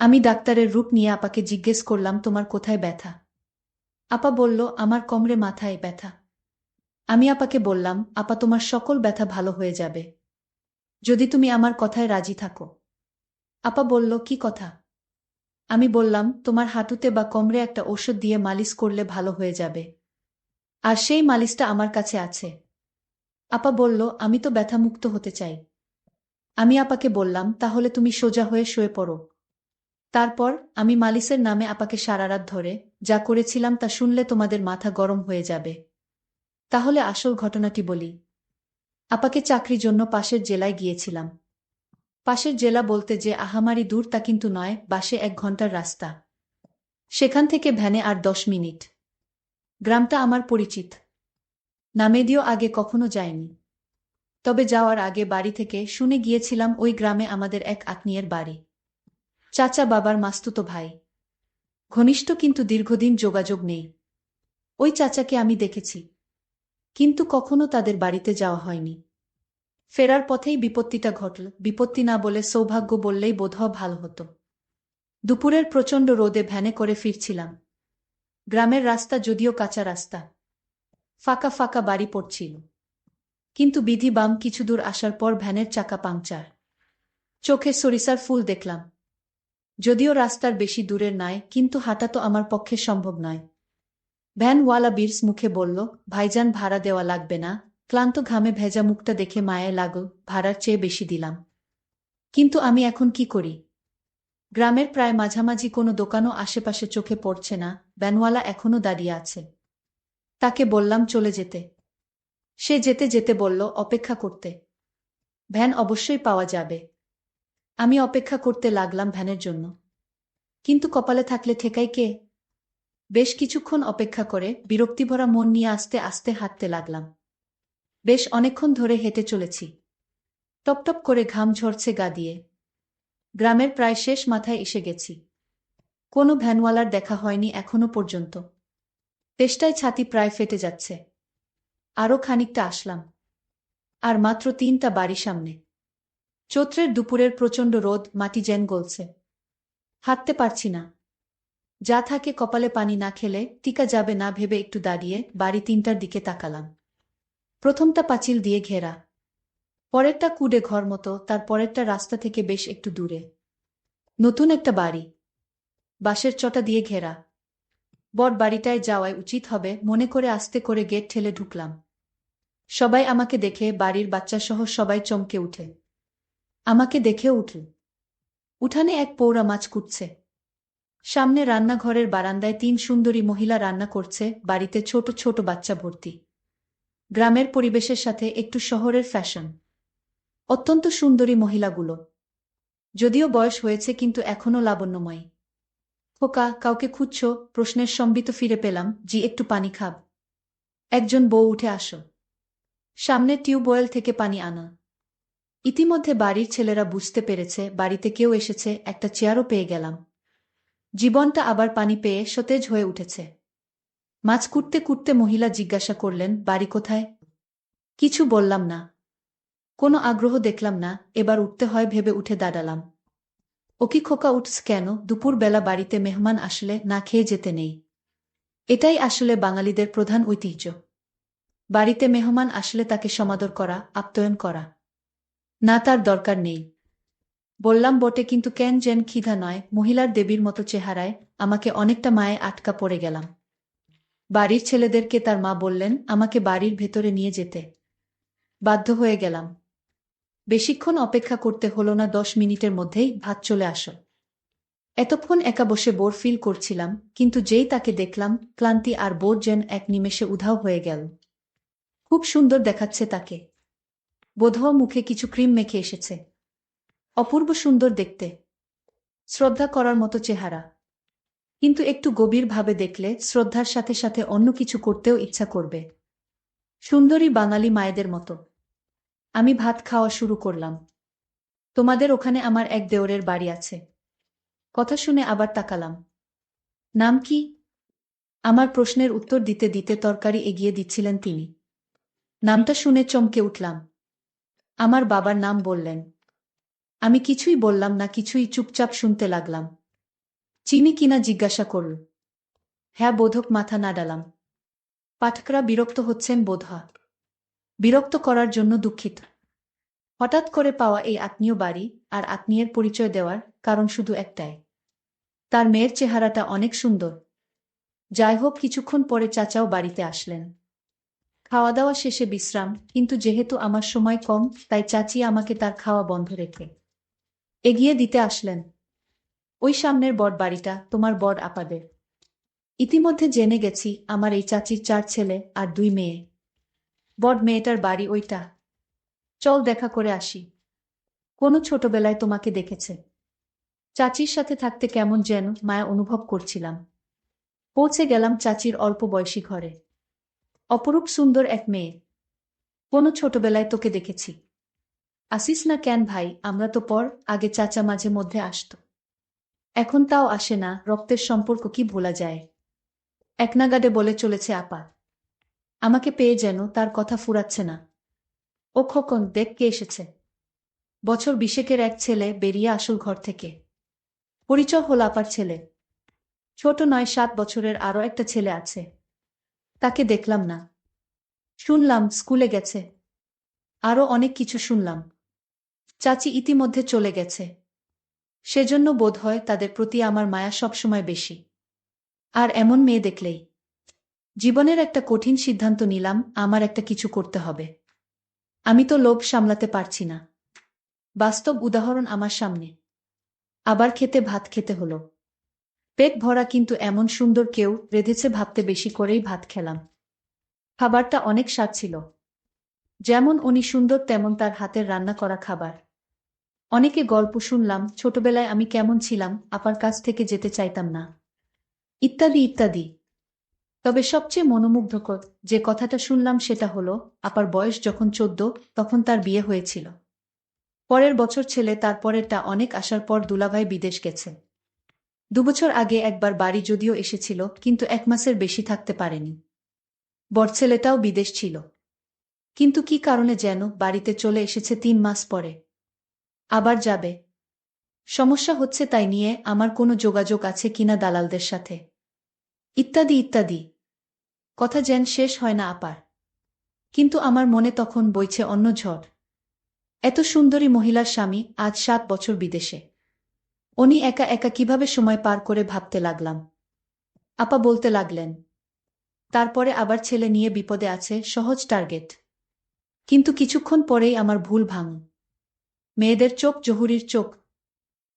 আমি ডাক্তারের রূপ নিয়ে আপাকে জিজ্ঞেস করলাম, তোমার কোথায় ব্যথা? আপা বলল, আমার কমরে মাথায় ব্যথা। আমি আপাকে বললাম, আপা, তোমার সকল ব্যথা ভালো হয়ে যাবে। যদি তুমি আমার কথায় রাজি থাকো। আপা বলল, কি কথা? আমি বললাম, তোমার হাঁটুতে বা কমরে একটা ওষুধ দিয়ে মালিশ করলে ভালো হয়ে যাবে। আর সেই মালিশটা আমার কাছে আছে। আপা বলল, আমি তো ব্যথামুক্ত হতে চাই। আমি আপাকে বললাম, তাহলে তুমি সোজা হয়ে শুয়ে পড়ো। তারপর আমি মালিসের নামে আপাকে সারারাত ধরে যা করেছিলাম তা শুনলে তোমাদের মাথা গরম হয়ে যাবে। তাহলে আসল ঘটনাটি বলি। আপাকে চাকরির জন্য পাশের জেলায় গিয়েছিলাম। পাশের জেলা বলতে যে আহামারি দূর তা কিন্তু নয়, বাসে এক ঘণ্টার রাস্তা। সেখান থেকে ভ্যানে আর দশ মিনিট। গ্রামটা আমার পরিচিত। নামে নামেদিও আগে কখনো যায়নি। তবে যাওয়ার আগে বাড়ি থেকে শুনে গিয়েছিলাম ওই গ্রামে আমাদের এক আত্মীয়ের বাড়ি। চাচা বাবার মাস্তুতো ভাই। ঘনিষ্ঠ কিন্তু দীর্ঘদিন যোগাযোগ নেই। ওই চাচাকে আমি দেখেছি। কিন্তু কখনো তাদের বাড়িতে যাওয়া হয়নি। ফেরার পথেই বিপত্তিটা ঘটল। বিপত্তি না বলে সৌভাগ্য বললেই বোধহয় ভালো হতো। দুপুরের প্রচণ্ড রোদে ভ্যানে করে ফিরছিলাম। গ্রামের রাস্তা যদিও কাঁচা রাস্তা। ফাঁকা ফাঁকা বাড়ি পড়ছিল। কিন্তু বিধি বাম কিছু দূর আসার পর ভ্যানের চাকা পাংচার। চোখে সরিষার ফুল দেখলাম। যদিও রাস্তার বেশি দূরের নয় কিন্তু হাঁটা তো আমার পক্ষে সম্ভব নয়। ভ্যানওয়ালা বীরস মুখে বলল, ভাইজান ভাড়া দেওয়া লাগবে না। ক্লান্ত ঘামে ভেজা মুখটা দেখে মায়ে লাগল, ভাড়ার চেয়ে বেশি দিলাম। কিন্তু আমি এখন কি করি? গ্রামের প্রায় মাঝামাঝি কোনো দোকানও আশেপাশে চোখে পড়ছে না, ভ্যানওয়ালা এখনও দাঁড়িয়ে আছে। তাকে বললাম চলে যেতে। সে যেতে যেতে বলল, অপেক্ষা করতে। ভ্যান অবশ্যই পাওয়া যাবে। আমি অপেক্ষা করতে লাগলাম ভ্যানের জন্য। কিন্তু কপালে থাকলে ঠেকাই কে? বেশ কিছুক্ষণ অপেক্ষা করে বিরক্তিভরা মন নিয়ে আস্তে আস্তে হাঁটতে লাগলাম। বেশ অনেকক্ষণ ধরে হেঁটে চলেছি। টপটপ করে ঘাম ঝরছে গা দিয়ে। গ্রামের প্রায় শেষ মাথায় এসে গেছি। কোনো ভ্যানওয়ালার দেখা হয়নি এখনও পর্যন্ত। তেষ্টায় ছাতি প্রায় ফেটে যাচ্ছে। আরও খানিকটা আসলাম। আর মাত্র তিনটা বাড়ি সামনে। চৈত্রের দুপুরের প্রচণ্ড রোদ মাটি জেন গলছে। হাঁটতে পারছি না। যা থাকে কপালে পানি না খেলে টিকা যাবে না ভেবে একটু দাঁড়িয়ে বাড়ি তিনটার দিকে তাকালাম। প্রথমটা পাঁচিল দিয়ে ঘেরা। পরেরটা কুডে ঘর মতো, তার পরেরটা রাস্তা থেকে বেশ একটু দূরে। নতুন একটা বাড়ি। বাঁশের চটা দিয়ে ঘেরা। বট বাড়িটায় যাওয়াই উচিত হবে, মনে করে আস্তে করে গেট ঠেলে ঢুকলাম। সবাই আমাকে দেখে বাড়ির বাচ্চাসহ সবাই চমকে উঠে। আমাকে দেখে উঠল। উঠানে এক পৌরা মাছ কুটছে। সামনে রান্নাঘরের বারান্দায় তিন সুন্দরী মহিলা রান্না করছে, বাড়িতে ছোট ছোট বাচ্চা ভর্তি। গ্রামের পরিবেশের সাথে একটু শহরের ফ্যাশন। অত্যন্ত সুন্দরী মহিলাগুলো। যদিও বয়স হয়েছে, কিন্তু এখনও লাবণ্যময়। খোকা, কাউকে খুঁজছ? প্রশ্নের সম্বিত ফিরে পেলাম, জি, একটু পানি খাব। একজন বউ উঠে আসো। সামনে টিউবওয়েল থেকে পানি আনা। ইতিমধ্যে বাড়ির ছেলেরা বুঝতে পেরেছে বাড়িতে কেউ এসেছে, একটা চেয়ারও পেয়ে গেলাম। জীবনটা আবার পানি পেয়ে সতেজ হয়ে উঠেছে। মাছ কুটতে কুটতে মহিলা জিজ্ঞাসা করলেন, বাড়ি কোথায়? কিছু বললাম না। কোনো আগ্রহ দেখলাম না, এবার উঠতে হয় ভেবে উঠে দাঁড়ালাম। ও কি খোকা উঠস কেন? দুপুরবেলা বাড়িতে মেহমান আসলে না খেয়ে যেতে নেই। এটাই আসলে বাঙালিদের প্রধান ঐতিহ্য। বাড়িতে মেহমান আসলে তাকে সমাদর করা, আপ্যায়ন করা। না, তার দরকার নেই। বললাম, বটে, কিন্তু কেন যেন খিধা নয়। মহিলার দেবীর মতো চেহারায় আমাকে অনেকটা মায়ে আটকা পড়ে গেলাম। বাড়ির ছেলেদেরকে তার মা বললেন, আমাকে বাড়ির ভেতরে নিয়ে যেতে। বাধ্য হয়ে গেলাম। বেশিক্ষণ অপেক্ষা করতে হলো না, দশ মিনিটের মধ্যেই ভাত চলে আসো এতক্ষণ একা বসে বোর ফিল করছিলাম, কিন্তু যেই তাকে দেখলাম, ক্লান্তি আর বোর যেন এক নিমেষে উধাও হয়ে গেল। খুব সুন্দর দেখাচ্ছে তাকে। বোধহয় মুখে কিছু ক্রিম মেখে এসেছে। অপূর্ব সুন্দর দেখতে। শ্রদ্ধা করার মতো চেহারা। কিন্তু একটু গভীরভাবে দেখলে শ্রদ্ধার সাথে সাথে অন্য কিছু করতেও ইচ্ছা করবে। সুন্দরী বাঙালি মায়েদের মতো। আমি ভাত খাওয়া শুরু করলাম। তোমাদের ওখানে আমার এক দেওরের বাড়ি আছে। কথা শুনে আবার তাকালাম। নাম কি? আমার প্রশ্নের উত্তর দিতে দিতে তরকারি এগিয়ে দিচ্ছিলেন তিনি। নামটা শুনে চমকে উঠলাম। আমার বাবার নাম বললেন। আমি কিছুই বললাম না, কিছুই চুপচাপ শুনতে লাগলাম। চিনি কিনা জিজ্ঞাসা করল। হ্যাঁ বোধক মাথা না ডালাম পাঠকরা বিরক্ত হচ্ছেন বোধ হয় বিরক্ত করার জন্য দুঃখিত। হঠাৎ করে পাওয়া এই আত্মীয় বাড়ি আর আত্মীয়ের পরিচয় দেওয়ার কারণ শুধু একটাই। তার মেয়ের চেহারাটা অনেক সুন্দর। যাই হোক, কিছুক্ষণ পরে চাচাও বাড়িতে আসলেন। খাওয়া দাওয়া শেষে বিশ্রাম, কিন্তু যেহেতু আমার সময় কম, তাই চাচি আমাকে তার খাওয়া বন্ধ রেখে এগিয়ে দিতে আসলেন। ওই সামনের বট বাড়িটা, তোমার বড় আপাদের। ইতিমধ্যে জেনে গেছি, আমার এই চাচির চার ছেলে আর দুই মেয়ে। বড় মেয়েটার বাড়ি ওইটা। চল দেখা করে আসি। কোনো ছোটবেলায় তোমাকে দেখেছে। চাচির সাথে থাকতে কেমন যেন মায়া অনুভব করছিলাম। পৌঁছে গেলাম চাচির অল্প বয়সী ঘরে। অপরূপ সুন্দর এক মেয়ে। কোনো ছোটবেলায় তোকে দেখেছি। আসিস না কেন ভাই, আমরা তো পর আগে চাচা মাঝে মধ্যে আসতো। এখন তাও আসে না, রক্তের সম্পর্ক কি ভোলা যায়। একনাগাডে বলে চলেছে আপা। আমাকে পেয়ে যেন তার কথা ফুরাচ্ছে না। ও খোকন, দেখ কে এসেছে। বছর বিশেকের এক ছেলে বেরিয়ে আসল ঘর থেকে। পরিচয় হল আপার ছেলে। ছোট নয়, সাত বছরের আরও একটা ছেলে আছে। তাকে দেখলাম না। শুনলাম, স্কুলে গেছে। আরও অনেক কিছু শুনলাম। চাচি ইতিমধ্যে চলে গেছে। সেজন্য বোধ হয় তাদের প্রতি আমার মায়া সবসময় বেশি। আর এমন মেয়ে দেখলেই। জীবনের একটা কঠিন সিদ্ধান্ত নিলাম, আমার একটা কিছু করতে হবে। আমি তো লোভ সামলাতে পারছি না। বাস্তব উদাহরণ আমার সামনে। আবার খেতে ভাত খেতে হলো। পেট ভরা কিন্তু এমন সুন্দর কেউ রেধেছে ভাবতে বেশি করেই ভাত খেলাম। খাবারটা অনেক স্বাদ ছিল। যেমন উনি সুন্দর, তেমন তার হাতের রান্না করা খাবার। অনেকে গল্প শুনলাম, ছোটবেলায় আমি কেমন ছিলাম, আপার কাছ থেকে যেতে চাইতাম না। ইত্যাদি ইত্যাদি। তবে সবচেয়ে মনোমুগ্ধকর যে কথাটা শুনলাম সেটা হলো, আপার বয়স যখন চোদ্দ, তখন তার বিয়ে হয়েছিল। পরের বছর ছেলে তারপরেরটা অনেক আসার পর দুলাভাই বিদেশ গেছে। দুবছর আগে একবার বাড়ি যদিও এসেছিল, কিন্তু এক মাসের বেশি থাকতে পারেনি। বড় ছেলেটাও বিদেশ ছিল। কিন্তু কি কারণে যেন বাড়িতে চলে এসেছে তিন মাস পরে? আবার যাবে। সমস্যা হচ্ছে তাই নিয়ে আমার কোনো যোগাযোগ আছে কিনা দালালদের সাথে। ইত্যাদি ইত্যাদি। কথা যেন শেষ হয় না আপার। কিন্তু আমার মনে তখন বইছে অন্য ঝড়। এত সুন্দরী মহিলার স্বামী আজ সাত বছর বিদেশে। উনি একা একা কীভাবে সময় পার করে ভাবতে লাগলাম। আপা বলতে লাগলেন, তারপরে আবার ছেলে নিয়ে বিপদে আছে, সহজ টার্গেট। কিন্তু কিছুক্ষণ পরেই আমার ভুল ভাঙ। মেয়েদের চোখ জহুরির চোখ।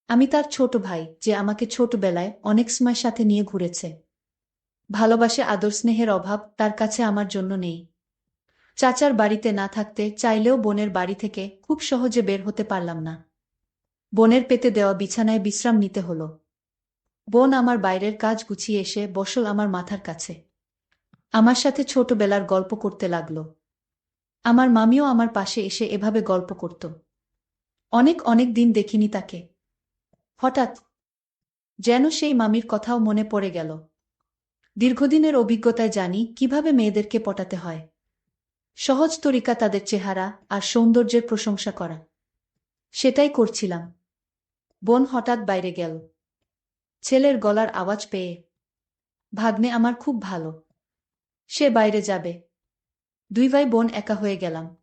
আমি তার ছোট ভাই, যে আমাকে ছোটবেলায় অনেক সময় সাথে নিয়ে ঘুরেছে। ভালোবাসে আদর স্নেহের অভাব তার কাছে আমার জন্য নেই। চাচার বাড়িতে না থাকতে চাইলেও বোনের বাড়ি থেকে খুব সহজে বের হতে পারলাম না। বোনের পেতে দেওয়া বিছানায় বিশ্রাম নিতে হলো। বোন আমার বাইরের কাজ গুছিয়ে এসে বসল আমার মাথার কাছে। আমার সাথে ছোটবেলার গল্প করতে লাগল। আমার মামিও আমার পাশে এসে এভাবে গল্প করত। অনেক অনেক দিন দেখিনি তাকে। হঠাৎ যেন সেই মামির কথাও মনে পড়ে গেল। দীর্ঘদিনের অভিজ্ঞতায় জানি কীভাবে মেয়েদেরকে পটাতে হয়। সহজ তরিকা তাদের চেহারা আর সৌন্দর্যের প্রশংসা করা। সেটাই করছিলাম। বোন হঠাৎ বাইরে গেল। ছেলের গলার আওয়াজ পেয়ে, ভাগ্নে আমার খুব ভালো। সে বাইরে যাবে। দুই ভাই বোন একা হয়ে গেলাম।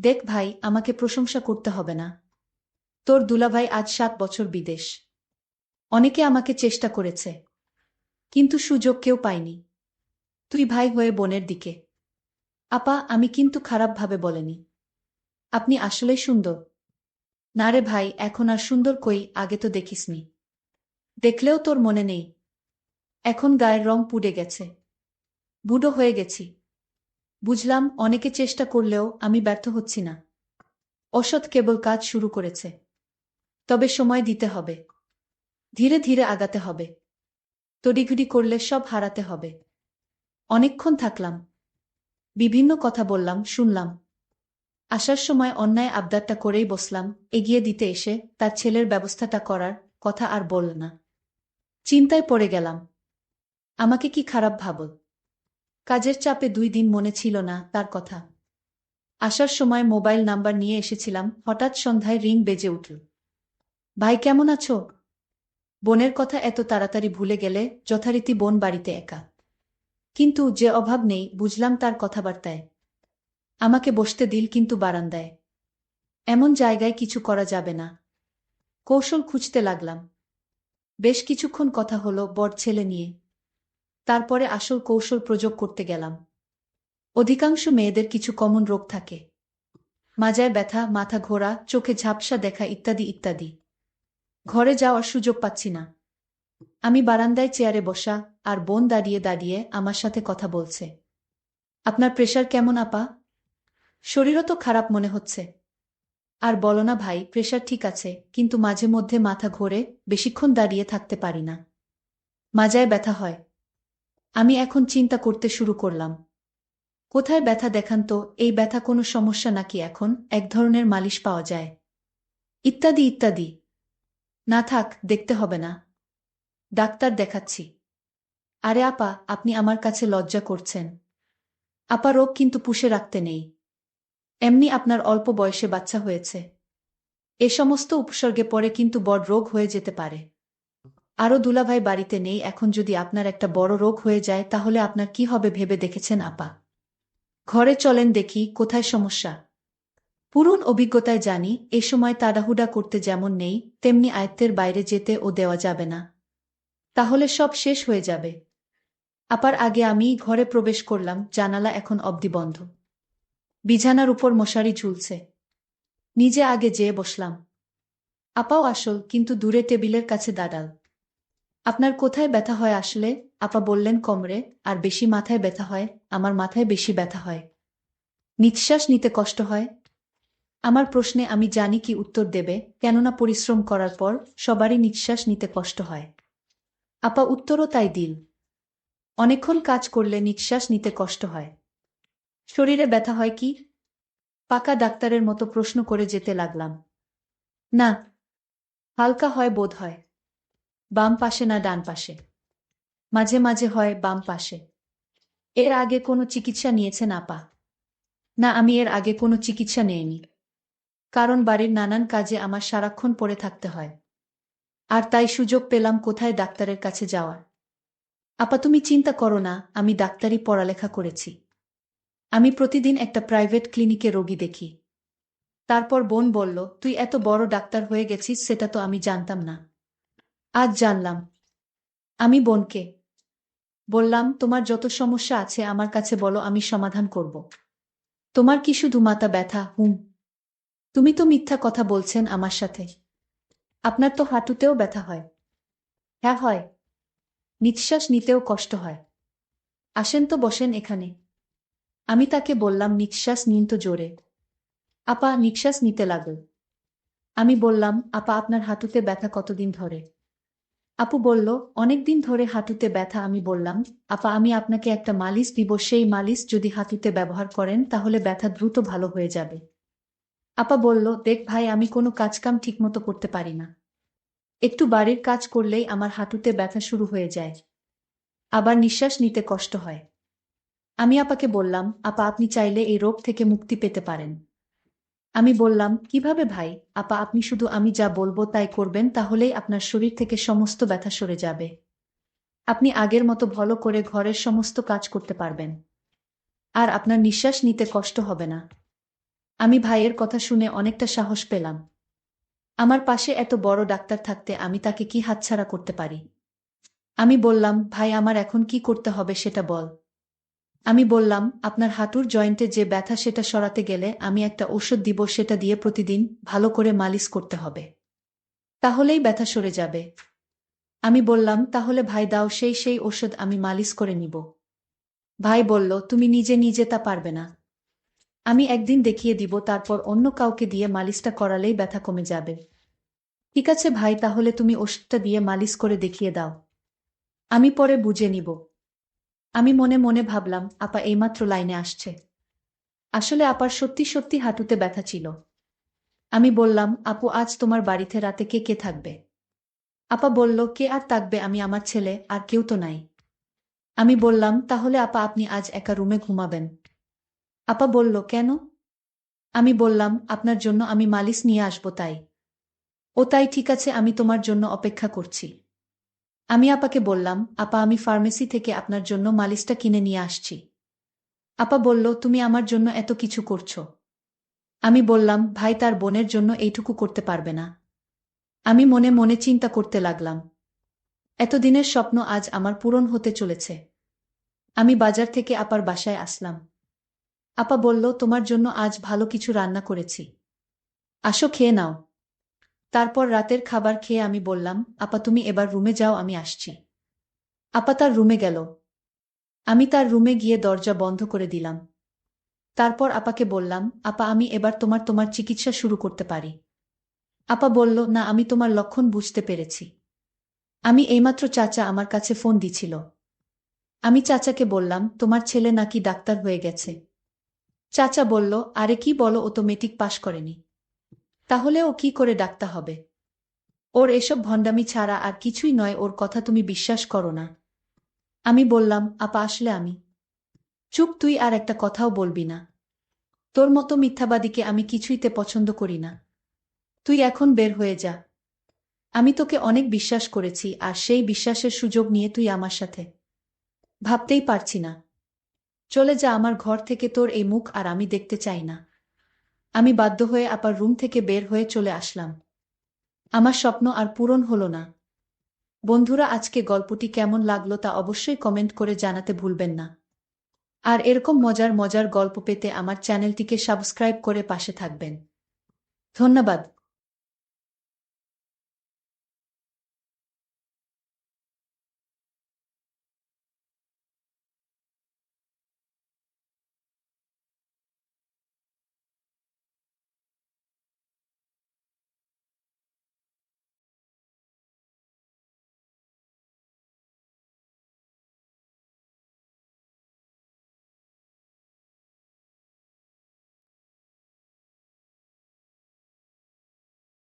দেখ ভাই, আমাকে প্রশংসা করতে হবে না। তোর দুলাভাই আজ সাত বছর বিদেশ। অনেকে আমাকে চেষ্টা করেছে, কিন্তু সুযোগ কেউ পায়নি। তুই ভাই হয়ে বোনের দিকে। আপা, আমি কিন্তু খারাপভাবে বলেনি। আপনি আসলেই সুন্দর। না রে ভাই, এখন আর সুন্দর কই, আগে তো দেখিসনি। দেখলেও তোর মনে নেই। এখন গায়ের রং পুড়ে গেছে। বুড়ো হয়ে গেছি। বুঝলাম অনেকে চেষ্টা করলেও আমি ব্যর্থ হচ্ছি না। অসৎ কেবল কাজ শুরু করেছে। তবে সময় দিতে হবে। ধীরে ধীরে আগাতে হবে। তড়িঘড়ি করলে সব হারাতে হবে। অনেকক্ষণ থাকলাম। বিভিন্ন কথা বললাম, শুনলাম। আসার সময় অন্যায় আবদারটা করেই বসলাম, এগিয়ে দিতে এসে তার ছেলের ব্যবস্থাটা করার কথা আর বলল না। চিন্তায় পড়ে গেলাম। আমাকে কি খারাপ ভাবল কাজের চাপে দুই দিন মনে ছিল না তার কথা। আসার সময় মোবাইল নাম্বার নিয়ে এসেছিলাম, হঠাৎ সন্ধ্যায় রিং বেজে উঠল। ভাই, কেমন আছো? বোনের কথা এত তাড়াতাড়ি ভুলে গেলে যথারীতি বোন বাড়িতে একা। কিন্তু যে অভাব নেই, বুঝলাম তার কথাবার্তায়। আমাকে বসতে দিল কিন্তু বারান্দায়। এমন জায়গায় কিছু করা যাবে না। কৌশল খুঁজতে লাগলাম। বেশ কিছুক্ষণ কথা হলো বর ছেলে নিয়ে। তারপরে আসল কৌশল প্রয়োগ করতে গেলাম। অধিকাংশ মেয়েদের কিছু কমন রোগ থাকে। মাজায় ব্যথা, মাথা ঘোরা, চোখে ঝাপসা দেখা ইত্যাদি ইত্যাদি। ঘরে যাওয়ার সুযোগ পাচ্ছি না। আমি বারান্দায় চেয়ারে বসা আর বোন দাঁড়িয়ে দাঁড়িয়ে আমার সাথে কথা বলছে। আপনার প্রেশার কেমন, আপা? শরীরও তো খারাপ মনে হচ্ছে। আর বলো না ভাই প্রেশার ঠিক আছে, কিন্তু মাঝে মধ্যে মাথা ঘোরে, বেশিক্ষণ দাঁড়িয়ে থাকতে পারি না। মাজায় ব্যথা হয়। আমি এখন চিন্তা করতে শুরু করলাম। কোথায় ব্যথা দেখান তো, এই ব্যথা কোনো সমস্যা নাকি এখন? এক ধরনের মালিশ পাওয়া যায়। ইত্যাদি ইত্যাদি। না থাক, দেখতে হবে না। ডাক্তার দেখাচ্ছি। আরে আপা, আপনি আমার কাছে লজ্জা করছেন। আপা রোগ কিন্তু পুষে রাখতে নেই। এমনি আপনার অল্প বয়সে বাচ্চা হয়েছে। এ সমস্ত উপসর্গে পরে কিন্তু বড় রোগ হয়ে যেতে পারে। আরও দুলাভাই বাড়িতে নেই, এখন যদি আপনার একটা বড় রোগ হয়ে যায়, তাহলে আপনার কি হবে ভেবে দেখেছেন আপা? ঘরে চলেন দেখি, কোথায় সমস্যা? পুরন অভিজ্ঞতায় জানি, এ সময় তাড়াহুড়া করতে যেমন নেই, তেমনি আয়ত্তের বাইরে যেতে ও দেওয়া যাবে না। তাহলে সব শেষ হয়ে যাবে। আপার আগে আমি ঘরে প্রবেশ করলাম, জানালা এখন অবধি বন্ধ। বিছানার উপর মশারি ঝুলছে। নিজে আগে যেয়ে বসলাম। আপাও আসল, কিন্তু দূরে টেবিলের কাছে দাঁড়াল। আপনার কোথায় ব্যথা হয় আসলে? আপা বললেন, কমরে, আর বেশি মাথায় ব্যথা হয়, আমার মাথায় বেশি ব্যথা হয়। নিঃশ্বাস নিতে কষ্ট হয়। আমার প্রশ্নে আমি জানি কি উত্তর দেবে, কেননা পরিশ্রম করার পর সবারই নিঃশ্বাস নিতে কষ্ট হয়। আপা উত্তরও তাই দিল। অনেকক্ষণ কাজ করলে নিঃশ্বাস নিতে কষ্ট হয়। শরীরে ব্যথা হয় কি? পাকা ডাক্তারের মতো প্রশ্ন করে যেতে লাগলাম। না, হালকা হয়, বোধ হয়। বাম পাশে না ডান পাশে? মাঝে মাঝে হয়, বাম পাশে। এর আগে কোনো চিকিৎসা নিয়েছেন আপা? না, আমি এর আগে কোনো চিকিৎসা নেইনি। কারণ বাড়ির নানান কাজে আমার সারাক্ষণ পড়ে থাকতে হয়। আর তাই সুযোগ পেলাম কোথায় ডাক্তারের কাছে যাওয়ার। আপা, তুমি চিন্তা করো না, আমি ডাক্তারি পড়ালেখা করেছি। আমি প্রতিদিন একটা প্রাইভেট ক্লিনিকে রোগী দেখি। তারপর বোন বলল, তুই এত বড় ডাক্তার হয়ে গেছিস, সেটা তো আমি জানতাম না। আজ জানলাম। আমি বোনকে। বললাম, তোমার যত সমস্যা আছে, আমার কাছে বলো, আমি সমাধান করব। তোমার কি শুধু মাথা ব্যথা, হুম? তুমি তো মিথ্যা কথা বলছেন আমার সাথে। আপনার তো হাঁটুতেও ব্যথা হয়। হ্যাঁ হয়। নিঃশ্বাস নিতেও কষ্ট হয়। আসেন তো, বসেন এখানে। আমি তাকে বললাম, নিঃশ্বাস নিন তো জোরে। আপা, নিঃশ্বাস নিতে লাগল। আমি বললাম, আপা, আপনার হাঁটুতে ব্যথা কতদিন ধরে? আপু বলল অনেকদিন ধরে হাঁটুতে ব্যথা। আমি বললাম, আপা, আমি আপনাকে একটা মালিশ দিব। সেই মালিশ যদি হাঁটুতে ব্যবহার করেন, তাহলে ব্যথা দ্রুত ভালো হয়ে যাবে। আপা বলল, দেখ ভাই, আমি কোনো কাজকাম ঠিকমতো করতে পারি না। একটু বাড়ির কাজ করলেই আমার হাঁটুতে ব্যথা শুরু হয়ে যায়। আবার নিঃশ্বাস নিতে কষ্ট হয়। আমি আপাকে বললাম, আপা, আপনি চাইলে এই রোগ থেকে মুক্তি পেতে পারেন। আমি বললাম, কীভাবে ভাই? আপা, আপনি শুধু আমি যা বলব তাই করবেন, তাহলেই আপনার শরীর থেকে সমস্ত ব্যথা সরে যাবে। আপনি আগের মতো ভালো করে ঘরের সমস্ত কাজ করতে পারবেন। আর আপনার নিঃশ্বাস নিতে কষ্ট হবে না। আমি ভাইয়ের কথা শুনে অনেকটা সাহস পেলাম। আমার পাশে এত বড় ডাক্তার থাকতে আমি তাকে কি হাতছাড়া করতে পারি? আমি বললাম, ভাই, আমার এখন কি করতে হবে সেটা বল। আমি বললাম, আপনার হাঁটুর জয়েন্টে যে ব্যথা সেটা সরাতে গেলে আমি একটা ওষুধ দিব, সেটা দিয়ে প্রতিদিন ভালো করে মালিশ করতে হবে। তাহলেই ব্যথা সরে যাবে। আমি বললাম, তাহলে ভাই দাও, সেই সেই ওষুধ আমি মালিশ করে নিব। ভাই বলল, তুমি নিজে নিজে তা পারবে না। আমি একদিন দেখিয়ে দিব, তারপর অন্য কাউকে দিয়ে মালিশটা করালেই ব্যথা কমে যাবে। ঠিক আছে ভাই, তাহলে তুমি ওষুধটা দিয়ে মালিশ করে দেখিয়ে দাও। আমি পরে বুঝে নিব। আমি মনে মনে ভাবলাম, আপা এইমাত্র লাইনে আসছে। আসলে আপার সত্যি সত্যি হাঁটুতে ব্যথা ছিল। আমি বললাম, আপু, আজ তোমার বাড়িতে রাতে কে কে থাকবে? আপা বলল, কে আর থাকবে? আমি আমার ছেলে, আর কেউ তো নাই। আমি বললাম, তাহলে আপা, আপনি আজ একা রুমে ঘুমাবেন। আপা বলল, কেন? আমি বললাম, আপনার জন্য আমি মালিশ নিয়ে আসব তাই। ও তাই ঠিক আছে, আমি তোমার জন্য অপেক্ষা করছি। আমি আপাকে বললাম, আপা, আমি ফার্মেসি থেকে আপনার জন্য মালিশটা কিনে নিয়ে আসছি। আপা বলল, তুমি আমার জন্য এত কিছু করছ। আমি বললাম, ভাই, তার বোনের জন্য এইটুকু করতে পারবে না। আমি মনে মনে চিন্তা করতে লাগলাম। এতদিনের স্বপ্ন আজ আমার পূরণ হতে চলেছে। আমি বাজার থেকে আপার বাসায় আসলাম। আপা বলল, তোমার জন্য আজ ভালো কিছু রান্না করেছি। আসো খেয়ে নাও। তারপর রাতের খাবার খেয়ে আমি বললাম, আপা, তুমি এবার রুমে যাও, আমি আসছি। আপা তার রুমে গেল। আমি তার রুমে গিয়ে দরজা বন্ধ করে দিলাম। তারপর আপাকে বললাম, আপা, আমি এবার তোমার তোমার চিকিৎসা শুরু করতে পারি। আপা বলল, না, আমি তোমার লক্ষণ বুঝতে পেরেছি। আমি এইমাত্র চাচা আমার কাছে ফোন দিছিল। আমি চাচাকে বললাম, তোমার ছেলে নাকি ডাক্তার হয়ে গেছে। চাচা বলল, আরে কি বলো, ও তো মেট্রিক পাশ করেনি। তাহলে ও কি করে ডাক্তার হবে? ওর এসব ভণ্ডামি ছাড়া আর কিছুই নয়, ওর কথা তুমি বিশ্বাস করো না। আমি বললাম, আপা, আসলে আমি। চুপ, তুই আর একটা কথাও বলবি না। তোর মতো মিথ্যাবাদীকে আমি কিছুইতে পছন্দ করি না। তুই এখন বের হয়ে যা। আমি তোকে অনেক বিশ্বাস করেছি, আর সেই বিশ্বাসের সুযোগ নিয়ে তুই আমার সাথে। ভাবতেই পারছি না। চলে যা, আমার ঘর থেকে তোর এই মুখ আর আমি দেখতে চাই না। আমি বাধ্য হয়ে আপার রুম থেকে বের হয়ে চলে আসলাম। আমার স্বপ্ন আর পূরণ হলো না। বন্ধুরা, আজকে গল্পটি কেমন লাগল তা অবশ্যই কমেন্ট করে জানাতে ভুলবেন না। আর এরকম মজার মজার গল্প পেতে আমার চ্যানেলটিকে সাবস্ক্রাইব করে পাশে থাকবেন। ধন্যবাদ।